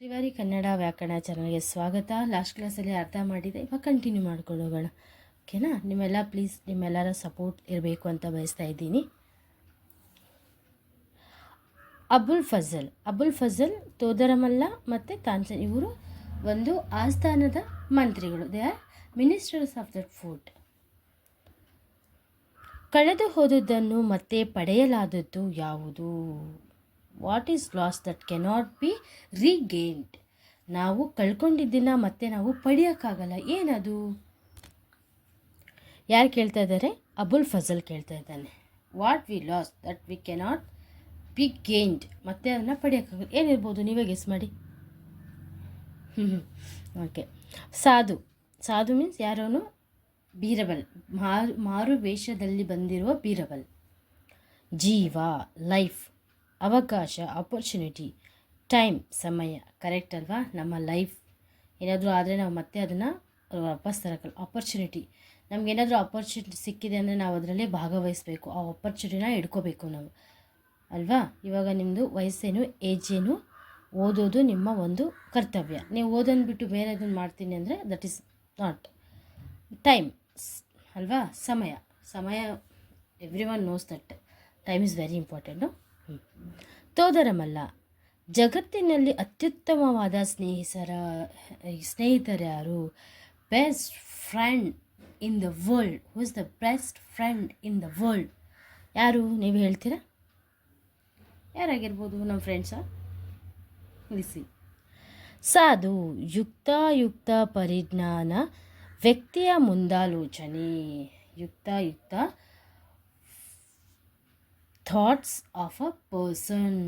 ಶ್ರೀವಾರಿ ಕನ್ನಡ ವ್ಯಾಕರಣ ಚಾನಲ್ಗೆ ಸ್ವಾಗತ. ಲಾಸ್ಟ್ ಕ್ಲಾಸಲ್ಲಿ ಅರ್ಥ ಮಾಡಿದೆ. ಇವಾಗ ಕಂಟಿನ್ಯೂ ಮಾಡ್ಕೊಂಡು ಹೋಗೋಣ ಓಕೆನಾ ನಿಮ್ಮೆಲ್ಲ ಪ್ಲೀಸ್ ನಿಮ್ಮೆಲ್ಲರ ಸಪೋರ್ಟ್ ಇರಬೇಕು ಅಂತ ಬಯಸ್ತಾ ಇದ್ದೀನಿ. ಅಬುಲ್ ಫಜಲ್. ಅಬುಲ್ ಫಜಲ್, ತೋದರಮಲ್ಲ ಮತ್ತು ತಾನ್ಸನ್ ಇವರು ಒಂದು ಆಸ್ಥಾನದ ಮಂತ್ರಿಗಳು. They are ministers of that food ಕಳೆದು ಹೋದದ್ದನ್ನು ಮತ್ತೆ ಪಡೆಯಲಾದದ್ದು ಯಾವುದು? What is lost that cannot be regained ನಾವು ಕಳ್ಕೊಂಡಿದ್ದನ್ನು ಮತ್ತೆ ನಾವು ಪಡೆಯೋಕ್ಕಾಗಲ್ಲ. ಏನದು? ಯಾರು ಕೇಳ್ತಾ ಇದ್ದಾರೆ? ಅಬುಲ್ ಫಜಲ್ ಕೇಳ್ತಾ ಇದ್ದಾನೆ. What we lost that we cannot be gained ಮತ್ತೆ ಅದನ್ನು ಪಡೆಯೋಕ್ಕಾಗಲ್ಲ. ಏನಿರ್ಬೋದು? ನೀವೇ ಗೆಸ್ ಮಾಡಿ. ಹ್ಞೂ ಓಕೆ ಸಾಧು. ಸಾಧು ಮೀನ್ಸ್ ಯಾರೋನು ಬೀರಬಲ್. ಮಾರು ಮಾರು ವೇಷದಲ್ಲಿ ಬಂದಿರುವ ಬೀರಬಲ್. ಜೀವ ಲೈಫ್ ಅವಕಾಶ ಅಪರ್ಚುನಿಟಿ ಟೈಮ್ ಸಮಯ. ಕರೆಕ್ಟ್ ಅಲ್ವಾ? ನಮ್ಮ ಲೈಫ್ ಏನಾದರೂ ಆದರೆ ನಾವು ಮತ್ತೆ ಅದನ್ನು ವಾಪಸ್ ತರಕಲ್ಲ ಆಪರ್ಚುನಿಟಿ ನಮಗೇನಾದರೂ ಆಪರ್ಚುನಿಟಿ ಸಿಕ್ಕಿದೆ ಅಂದರೆ ನಾವು ಅದರಲ್ಲೇ ಭಾಗವಹಿಸಬೇಕು. ಆ ಆಪರ್ಚುನಿಟಿನ ಹಿಡ್ಕೋಬೇಕು ನಾವು. ಅಲ್ವಾ? ಇವಾಗ ನಿಮ್ಮದು ವಯಸ್ಸೇನು ಏಜ್ ಏನು? ಓದೋದು ನಿಮ್ಮ ಒಂದು ಕರ್ತವ್ಯ. ನೀವು ಓದೋದು ಬಿಟ್ಟು ಬೇರೆ ಅದನ್ನು ಮಾಡ್ತೀನಿ ಅಂದರೆ ದಟ್ ಈಸ್ ನಾಟ್ ಟೈಮ್ ಅಲ್ವಾ? ಸಮಯ. ಸಮಯ every one knows that time is very important ತೋದರಮಲ್ಲ, ಜಗತ್ತಿನಲ್ಲಿ ಅತ್ಯುತ್ತಮವಾದ ಸ್ನೇಹಿತರ ಸ್ನೇಹಿತರ್ಯಾರು? Best friend in the world who is the best friend in the world ಯಾರು ನೀವು ಹೇಳ್ತೀರಾ? ಯಾರಾಗಿರ್ಬೋದು ನಮ್ಮ ಫ್ರೆಂಡ್ಸಾ ತಿಳಿಸಿ ಸಾಧು, ಯುಕ್ತಾಯುಕ್ತ ಪರಿಜ್ಞಾನ, ವ್ಯಕ್ತಿಯ ಮುಂದಾಲೋಚನೆ. ಯುಕ್ತಾಯುಕ್ತ ಥಾಟ್ಸ್ ಆಫ್ ಅ ಪರ್ಸನ್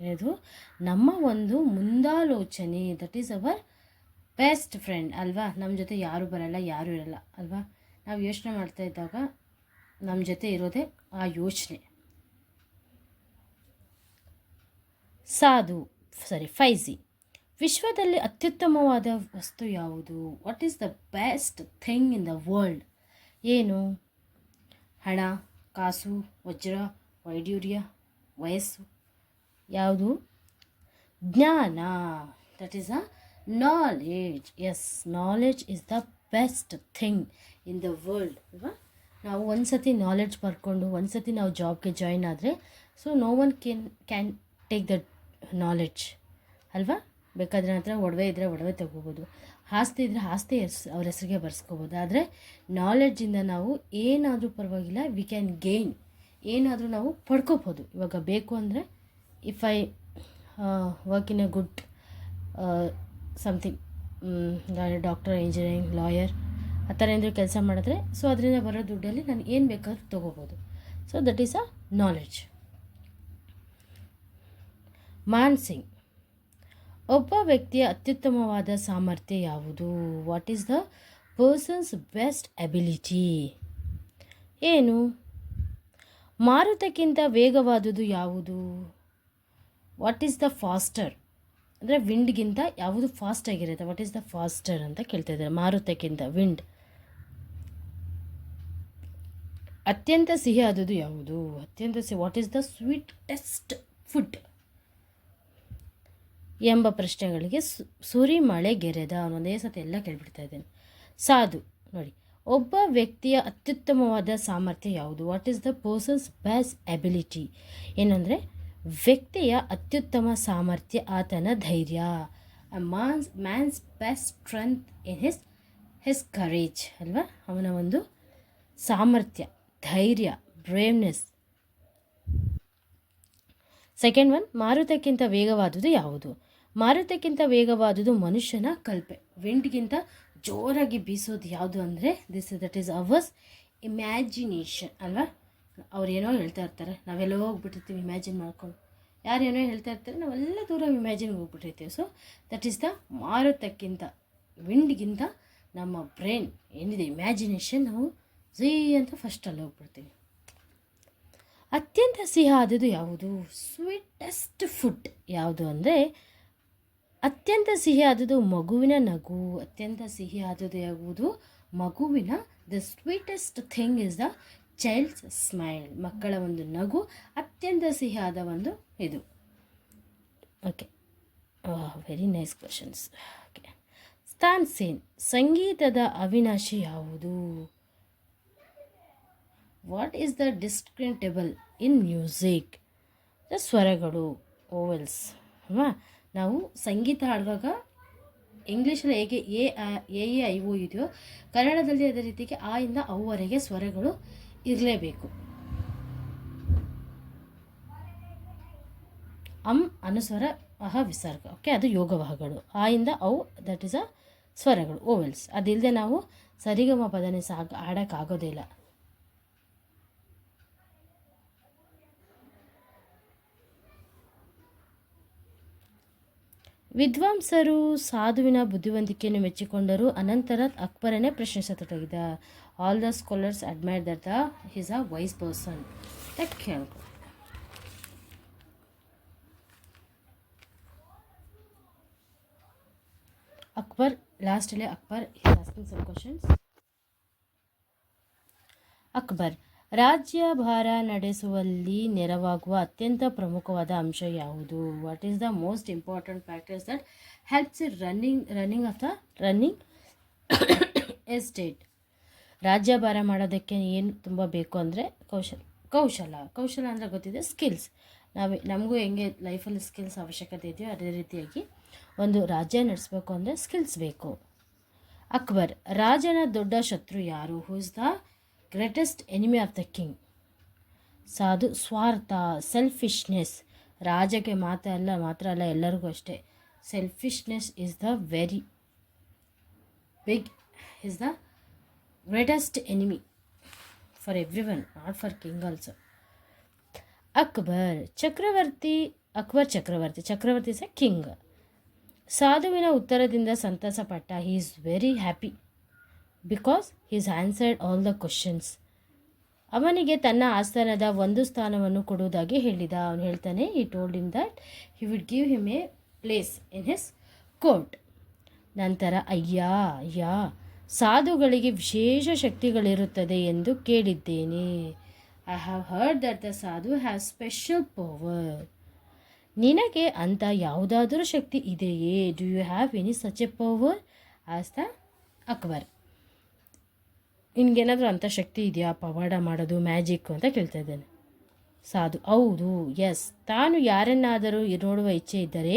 ಇದು ನಮ್ಮ ಒಂದು ಮುಂದಾಲೋಚನೆ that is our best friend ಅಲ್ವಾ? ನಮ್ಮ ಜೊತೆ ಯಾರೂ ಬರಲ್ಲ, ಯಾರೂ ಇರಲ್ಲ, ಅಲ್ವಾ? ನಾವು ಯೋಚನೆ ಮಾಡ್ತಾ ಇದ್ದಾಗ ನಮ್ಮ ಜೊತೆ ಇರೋದೇ ಆ ಯೋಚನೆ. ಸಾಧು ಸಾರಿ ಫೈಜಿ. ವಿಶ್ವದಲ್ಲಿ ಅತ್ಯುತ್ತಮವಾದ ವಸ್ತು ಯಾವುದು? What is the best thing in the world ಏನು? ಹಣ, ಕಾಸು, ವಜ್ರ ವೈಡ್ಯೂರ್ಯ, ವಯಸ್ಸು ಯಾವುದು? ಜ್ಞಾನ. That is a knowledge as knowledge is the best thing in the world ಅಲ್ವಾ ನಾವು ಒಂದು ಸತಿ ನಾಲೆಡ್ಜ್ ಬರ್ಕೊಂಡು ಒಂದು ಸತಿ ನಾವು ಜಾಬ್ಗೆ ಜಾಯ್ನ್ ಆದರೆ so no one can can take that knowledge ಅಲ್ವಾ? ಬೇಕಾದ್ರೆ ಹತ್ರ ಒಡವೆ ಇದ್ದರೆ ಒಡವೆ ತಗೋಬೋದು. ಆಸ್ತಿ ಇದ್ದರೆ ಆಸ್ತಿ ಎಸ್ ಅವ್ರ ಹೆಸರಿಗೆ ಬರ್ಸ್ಕೋಬೋದು. ಆದರೆ ನಾಲೆಡ್ಜಿಂದ ನಾವು ಏನಾದರೂ ಪರವಾಗಿಲ್ಲ ವಿ ಕ್ಯಾನ್ ಗೇನ್ ಏನಾದರೂ ನಾವು ಪಡ್ಕೋಬೋದು. ಇವಾಗ ಬೇಕು ಅಂದರೆ if I work in a good something doctor engineering lawyer ಆ ಥರ ಏನಾದರೂ ಕೆಲಸ ಮಾಡಿದ್ರೆ ಸೊ ಅದರಿಂದ ಬರೋ ದುಡ್ಡಲ್ಲಿ ನಾನು ಏನು ಬೇಕಾದರೂ ತೊಗೋಬೋದು. So that is a knowledge Mansingh ಒಬ್ಬ ವ್ಯಕ್ತಿಯ ಅತ್ಯುತ್ತಮವಾದ ಸಾಮರ್ಥ್ಯ ಯಾವುದು? What is the person's best ability ಏನು? ಮಾರುತಕ್ಕಿಂತ ವೇಗವಾದುದು ಯಾವುದು? ವಾಟ್ ಈಸ್ ದ ಫಾಸ್ಟರ್ ಅಂದರೆ ವಿಂಡ್ಗಿಂತ ಯಾವುದು ಫಾಸ್ಟ್ ಆಗಿರುತ್ತೆ? ವಾಟ್ ಈಸ್ ದ ಫಾಸ್ಟರ್ ಅಂತ ಕೇಳ್ತಾ ಇದ್ದಾರೆ. ಮಾರುತಕ್ಕಿಂತ ವಿಂಡ್ ಅತ್ಯಂತ ಸಿಹಿ ಆದುದು ಯಾವುದು? ಅತ್ಯಂತ ಸಿಹಿ what is the sweetest food ಎಂಬ ಪ್ರಶ್ನೆಗಳಿಗೆ ಸುರಿ ಮಳೆ ಗೆರೆದ ಒಂದೇ ಸತಿ ಎಲ್ಲ ಕೇಳ್ಬಿಡ್ತಾ ಇದ್ದೇನೆ. ಸಾಧು, ನೋಡಿ. ಒಬ್ಬ ವ್ಯಕ್ತಿಯ ಅತ್ಯುತ್ತಮವಾದ ಸಾಮರ್ಥ್ಯ ಯಾವುದು? What is the person's best ability ಏನಂದರೆ, ವ್ಯಕ್ತಿಯ ಅತ್ಯುತ್ತಮ ಸಾಮರ್ಥ್ಯ, ಆತನ ಧೈರ್ಯ. Man's man's best strength in his his courage ಅಲ್ವಾ? ಅವನ ಒಂದು ಸಾಮರ್ಥ್ಯ, ಧೈರ್ಯ ಬ್ರೇವ್ನೆಸ್ ಸೆಕೆಂಡ್ ಒನ್ ಮಾರುತಕ್ಕಿಂತ ವೇಗವಾದುದು ಯಾವುದು? ಮಾರುತಕ್ಕಿಂತ ವೇಗವಾದುದು ಮನುಷ್ಯನ ಕಲ್ಪೆ ವಿಂಡ್ಗಿಂತ ಜೋರಾಗಿ ಬೀಸೋದು ಯಾವುದು ಅಂದರೆ this that is ours imagination ಅಲ್ವಾ? ಅವ್ರು ಏನೋ ಹೇಳ್ತಾ ಇರ್ತಾರೆ, ನಾವೆಲ್ಲೋ ಹೋಗ್ಬಿಟ್ಟಿರ್ತೀವಿ ಇಮ್ಯಾಜಿನ್ ಮಾಡ್ಕೊಂಡು. ಯಾರು ಏನೋ ಹೇಳ್ತಾ ಇರ್ತಾರೆ, ನಾವೆಲ್ಲ ದೂರ ಇಮ್ಯಾಜಿನ್ ಹೋಗ್ಬಿಟ್ಟಿರ್ತೀವಿ. ಸೊ ದಟ್ ಈಸ್ ದ ಮಾರುತಕ್ಕಿಂತ ವಿಂಡ್ಗಿಂತ ನಮ್ಮ ಬ್ರೈನ್ ಏನಿದೆ ಇಮ್ಯಾಜಿನೇಷನ್ ನಾವು ಝೀ ಅಂತ ಫಸ್ಟಲ್ಲಿ ಹೋಗ್ಬಿಡ್ತೀವಿ. ಅತ್ಯಂತ ಸಿಹಿಯಾದದು ಯಾವುದು? ಸ್ವೀಟೆಸ್ಟ್ ಫುಡ್ ಯಾವುದು ಅಂದರೆ ಅತ್ಯಂತ ಸಿಹಿಯಾದದು ಮಗುವಿನ ನಗು, ಅತ್ಯಂತ ಸಿಹಿಯಾದದು ಯಾವುದು ಮಗುವಿನ. The sweetest thing is the child's smile ಮಕ್ಕಳ ಒಂದು ನಗು, ಅತ್ಯಂತ ಸಿಹಿಯಾದ ಒಂದು ಇದು. Okay very nice questions okay Tansen ಸಂಗೀತದ ಅವಿನಾಶಿ ಯಾವುದು? What is the indestructible in music the ಸ್ವರಗಳು, ಓವೆಲ್ಸ್ ಅಲ್ವಾ ನಾವು ಸಂಗೀತ ಹಾಡುವಾಗ ಇಂಗ್ಲೀಷಲ್ಲಿ ಹೇಗೆ A A A, I, O ಇದೆಯೋ ಕನ್ನಡದಲ್ಲಿ ಅದೇ ರೀತಿಗೆ ಆ ಇಂದ ಅವರೆಗೆ ಸ್ವರಗಳು ಇರಲೇಬೇಕು. ಅಂ ಅನುಸ್ವರ ಅಹ ವಿಸರ್ಗ. ಓಕೆ, ಅದು ಯೋಗವಾಹಗಳು ಆ ಇಂದ ಅವು ದಟ್ ಇಸ್ ಅ ಸ್ವರಗಳು, ಓವೆಲ್ಸ್. ಅದಿಲ್ಲದೆ ನಾವು ಸರಿಗಮ ಪದನೆ ಸಾಗ ಆಡೋಕ್ಕಾಗೋದೇ ಇಲ್ಲ. ವಿದ್ವಾಂಸರು ಸಾಧುವಿನ ಬುದ್ಧಿವಂತಿಕೆಯನ್ನು ಮೆಚ್ಚಿಕೊಂಡರು. ಅನಂತರ ಅಕ್ಬರನ್ನೇ ಪ್ರಶ್ನಿಸತೊಡಗಿದ all the scholars admire that the his a wise person ಅಂತ ಕೇಳ್ಕೊ. ಅಕ್ಬರ್ ಲಾಸ್ಟಲ್ಲಿ ಅಕ್ಬರ್ ಕ್ವಶನ್ಸ್ ಅಕ್ಬರ್ ರಾಜ್ಯಭಾರ ನಡೆಸುವಲ್ಲಿ ನೆರವಾಗುವ ಅತ್ಯಂತ ಪ್ರಮುಖವಾದ ಅಂಶ ಯಾವುದು? What is the most important factors that helps running running of the running estate ರಾಜ್ಯಭಾರ ಮಾಡೋದಕ್ಕೆ ಏನು ತುಂಬ ಬೇಕು ಅಂದರೆ ಕೌಶಲ ಕೌಶಲ. ಕೌಶಲ ಅಂದರೆ ಗೊತ್ತಿದೆ ಸ್ಕಿಲ್ಸ್ ನಾವು, ನಮಗೂ ಹೆಂಗೆ ಲೈಫಲ್ಲಿ ಸ್ಕಿಲ್ಸ್ ಅವಶ್ಯಕತೆ ಇದೆಯೋ ಅದೇ ರೀತಿಯಾಗಿ ಒಂದು ರಾಜ್ಯ ನಡೆಸಬೇಕು ಅಂದರೆ ಸ್ಕಿಲ್ಸ್ ಬೇಕು. ಅಕ್ಬರ್, ರಾಜನ ದೊಡ್ಡ ಶತ್ರು ಯಾರು? Who is the greatest enemy of the king. ಸಾಧು ಸ್ವಾರ್ಥ, ಸೆಲ್ಫಿಶ್ನೆಸ್, ರಾಜಕ್ಕೆ ಮಾತ್ರ ಅಲ್ಲ ಮಾತ್ರ ಅಲ್ಲ, ಎಲ್ಲರಿಗೂ ಅಷ್ಟೇ. Selfishness is the very big is the greatest enemy for every one not for king also Akbar, ಚಕ್ರವರ್ತಿ ಅಕ್ಬರ್ ಚಕ್ರವರ್ತಿ ಚಕ್ರವರ್ತಿ ಇಸ್ ಕಿಂಗ್ ಸಾಧುವಿನ ಉತ್ತರದಿಂದ ಸಂತಸಪಟ್ಟ he is very happy because he's answered all the questions ಅವನಿಗೆ ತನ್ನ ಆಸ್ಥಾನದ ಒಂದು ಸ್ಥಾನವನ್ನು ಕೊಡುವುದಾಗಿ ಹೇಳಿದ. ಅವನು ಹೇಳ್ತಾನೆ ಈ told him that he would give him a place in his court ನಂತರ, ಅಯ್ಯ ಅಯ್ಯ, ಸಾಧುಗಳಿಗೆ ವಿಶೇಷ ಶಕ್ತಿಗಳಿರುತ್ತದೆ ಎಂದು ಕೇಳಿದ್ದೇನೆ. I have heard that the sadhu have special power ನಿನಗೆ ಅಂತ ಯಾವುದಾದರೂ ಶಕ್ತಿ ಇದೆಯೇ? Do you have any such a power ask the Akbar ನಿನಗೇನಾದರೂ ಅಂಥ ಶಕ್ತಿ ಇದೆಯಾ? ಪವಾಡ ಮಾಡೋದು ಮ್ಯಾಜಿಕ್ ಅಂತ ಕೇಳ್ತಾ ಇದ್ದಾನೆ. ಸಾಧು, ಹೌದು ಎಸ್ ತಾನು ಯಾರನ್ನಾದರೂ ನೋಡುವ ಇಚ್ಛೆ ಇದ್ದರೆ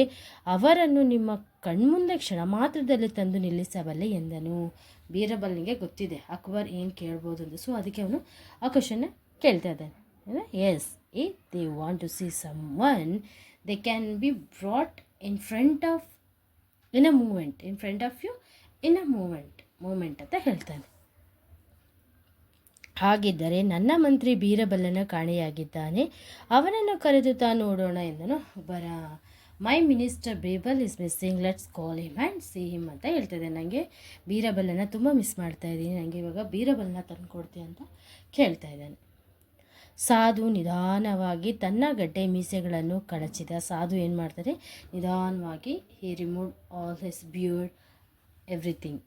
ಅವರನ್ನು ನಿಮ್ಮ ಕಣ್ಮುಂದೆ ಕ್ಷಣ ಮಾತ್ರದಲ್ಲಿ ತಂದು ನಿಲ್ಲಿಸಬಲ್ಲೆ ಎಂದನು. ಬೀರಬಲ್ನಿಗೆ ಗೊತ್ತಿದೆ, ಅಕ್ಬರ್ ಏನು ಕೇಳ್ಬೋದು ಅಂತ. ಸೊ ಅದಕ್ಕೆ ಅವನು ಆ ಕ್ವಶನ್ನ ಕೇಳ್ತಾ ಇದ್ದಾನೆ. Yes uh they want to see someone they can be brought in front of in a moment in front of you in a moment moment ಅಂತ ಹೇಳ್ತಾನೆ. ಹಾಗಿದ್ದರೆ ನನ್ನ ಮಂತ್ರಿ ಬೀರಬಲ್ಲನ ಕಾಣೆಯಾಗಿದ್ದಾನೆ. ಅವನನ್ನು ಕರೆದು ತಾ ನೋಡೋಣ ಎಂದನು. ಬರ my minister Birbal is missing let's call him and see him ಅಂತ ಹೇಳ್ತಿದ್ದೆ ನನಗೆ ಬೀರಬಲ್ಲನ ತುಂಬ ಮಿಸ್ ಮಾಡ್ತಾ ಇದ್ದೀನಿ. ನನಗೆ ಇವಾಗ ಬೀರಬಲ್ಲನ ತಂದು ಕೊಡ್ತೀಯ ಅಂತ ಕೇಳ್ತಾ ಇದ್ದಾನೆ. ಸಾಧು ನಿಧಾನವಾಗಿ ತನ್ನ ಗಡ್ಡೆ ಮೀಸೆಗಳನ್ನು ಕಳಚಿದ ಸಾಧು ಏನು ಮಾಡ್ತಾರೆ? ನಿಧಾನವಾಗಿ he remove all his beard everything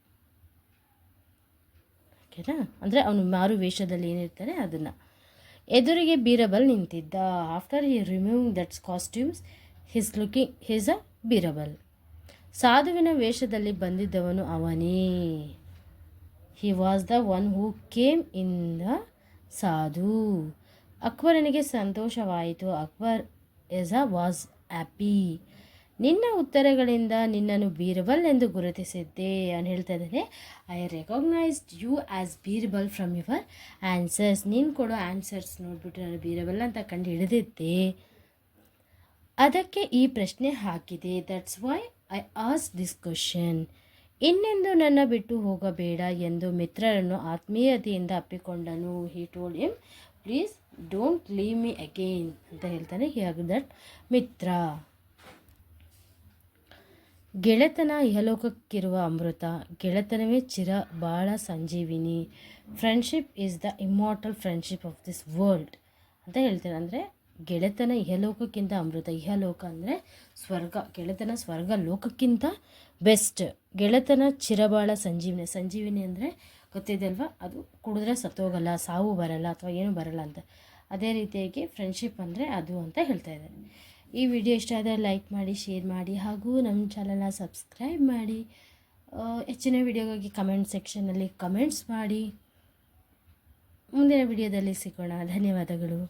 ಓಕೆನಾ ಅಂದರೆ ಅವನು ಮಾರು ವೇಷದಲ್ಲಿ ಏನಿರ್ತಾನೆ ಅದನ್ನು. ಎದುರಿಗೆ ಬೀರಬಲ್ ನಿಂತಿದ್ದ. After he removing that's costumes he's looking he's a Birbal. ಸಾಧುವಿನ ವೇಷದಲ್ಲಿ ಬಂದಿದ್ದವನು ಅವನೇ. He was the one who came in the sadhu. ಅಕ್ಬರನಿಗೆ ಸಂತೋಷವಾಯಿತು. Akbar is a was happy ನಿನ್ನ ಉತ್ತರಗಳಿಂದ ನಿನ್ನನ್ನು ಬೀರ್ಬಲ್ ಎಂದು ಗುರುತಿಸಿದ್ದೆ ಅಂತ ಹೇಳ್ತಾ ಇದ್ದಾನೆ. I recognised you as Birbal from your answers ನೀನು ಕೊಡೋ ಆನ್ಸರ್ಸ್ ನೋಡಿಬಿಟ್ಟು ನಾನು ಬೀರಬಲ್ ಅಂತ ಕಂಡು ಹಿಡಿದಿದ್ದೆ. ಅದಕ್ಕೆ ಈ ಪ್ರಶ್ನೆ ಹಾಕಿದೆ. That's why I ask this question ಇನ್ನೆಂದು ನನ್ನ ಬಿಟ್ಟು ಹೋಗಬೇಡ ಎಂದು ಮಿತ್ರರನ್ನು ಆತ್ಮೀಯತೆಯಿಂದ ಅಪ್ಪಿಕೊಂಡನು. He told him please don't leave me again ಅಂತ ಹೇಳ್ತಾನೆ. ಹಿ ದಟ್ ಮಿತ್ರ. ಗೆಳೆತನ ಇಹಲೋಕಕ್ಕಿರುವ ಅಮೃತ, ಗೆಳೆತನವೇ ಚಿರ ಬಾಳ ಸಂಜೀವಿನಿ. Friendship is the immortal friendship of this world ಅಂತ ಹೇಳ್ತೇನೆ. ಅಂದರೆ ಗೆಳೆತನ ಇಹಲೋಕಕ್ಕಿಂತ ಅಮೃತ, ಇಹಲೋಕ ಅಂದರೆ ಸ್ವರ್ಗ. ಗೆಳೆತನ ಸ್ವರ್ಗ ಲೋಕಕ್ಕಿಂತ ಬೆಸ್ಟ್ ಗೆಳೆತನ ಚಿರಬಾಳ ಸಂಜೀವಿನಿ. ಸಂಜೀವಿನಿ ಅಂದರೆ ಗೊತ್ತಿದೆ ಅದು ಕುಡಿದ್ರೆ ಸತ್ತೋಗಲ್ಲ, ಸಾವು ಬರಲ್ಲ ಅಥವಾ ಏನು ಬರಲ್ಲ ಅಂತ. ಅದೇ ರೀತಿಯಾಗಿ ಫ್ರೆಂಡ್ಶಿಪ್ ಅಂದರೆ ಅದು ಅಂತ ಹೇಳ್ತಾ ಇದ್ದಾರೆ. ಈ ವಿಡಿಯೋ ಇಷ್ಟ ಆದರೆ ಲೈಕ್ ಮಾಡಿ, ಶೇರ್ ಮಾಡಿ ಹಾಗೂ ನಮ್ಮ ಚಾನಲ್ನ ಸಬ್ಸ್ಕ್ರೈಬ್ ಮಾಡಿ. ಹೆಚ್ಚಿನ ವಿಡಿಯೋಗಾಗಿ ಕಮೆಂಟ್ ಸೆಕ್ಷನಲ್ಲಿ ಕಮೆಂಟ್ಸ್ ಮಾಡಿ. ಮುಂದಿನ ವಿಡಿಯೋದಲ್ಲಿ ಸಿಗೋಣ. ಧನ್ಯವಾದಗಳು.